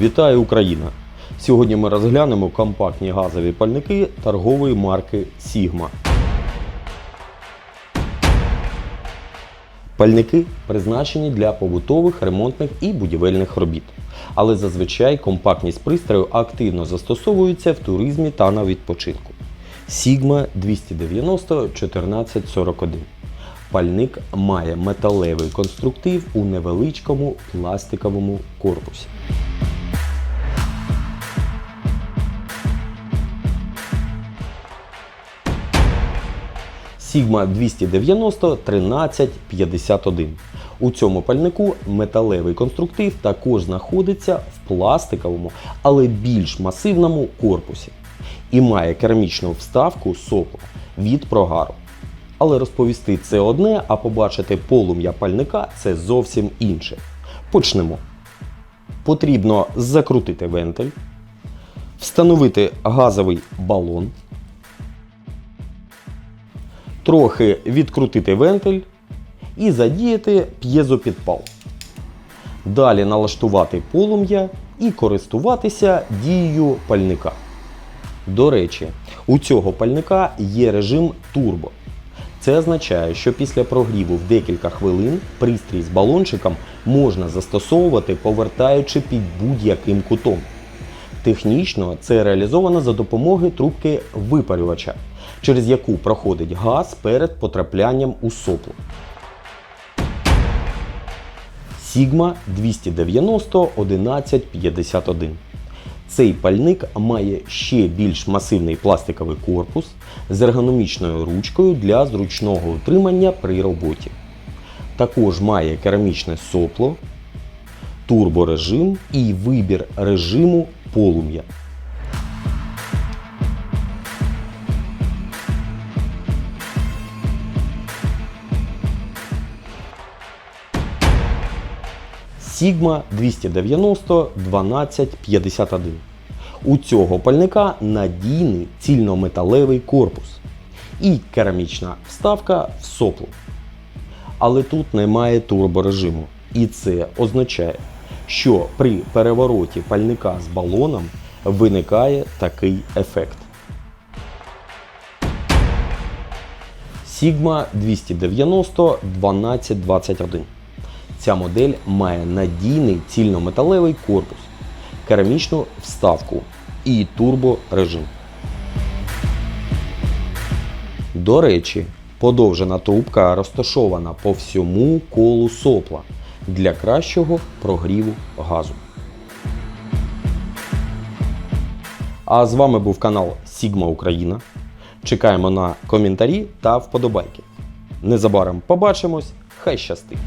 Вітаю Україна! Сьогодні ми розглянемо компактні газові пальники торгової марки Sigma. Пальники призначені для побутових, ремонтних і будівельних робіт. Але зазвичай компактність пристрою активно застосовується в туризмі та на відпочинку. Sigma 290 1441. Пальник має металевий конструктив у невеличкому пластиковому корпусі. Sigma 290 1351. У цьому пальнику металевий конструктив також знаходиться в пластиковому, але більш масивному корпусі і має керамічну вставку сопло від прогару. Але розповісти це одне, а побачити полум'я пальника це зовсім інше. Почнемо. Потрібно закрутити вентиль, встановити газовий балон, трохи відкрутити вентиль і задіяти п'єзопідпал. Далі налаштувати полум'я і користуватися дією пальника. До речі, у цього пальника є режим турбо. Це означає, що після прогріву в декілька хвилин пристрій з балончиком можна застосовувати, повертаючи під будь-яким кутом. Технічно це реалізовано за допомогою трубки випарювача, через яку проходить газ перед потраплянням у сопло. Sigma 290 1151. Цей пальник має ще більш масивний пластиковий корпус з ергономічною ручкою для зручного утримання при роботі. Також має керамічне сопло, турборежим і вибір режиму полум'я. Sigma 290 1251. У цього пальника надійний цільнометалевий корпус і керамічна вставка в сопло. Але тут немає турборежиму. І це означає, що при перевороті пальника з балоном виникає такий ефект. Sigma 290 1221. Ця модель має надійний цільнометалевий корпус, керамічну вставку і турборежим. До речі, подовжена трубка розташована по всьому колу сопла для кращого прогріву газу. А з вами був канал Sigma Україна. Чекаємо на коментарі та вподобайки. Незабаром побачимось. Хай щастить!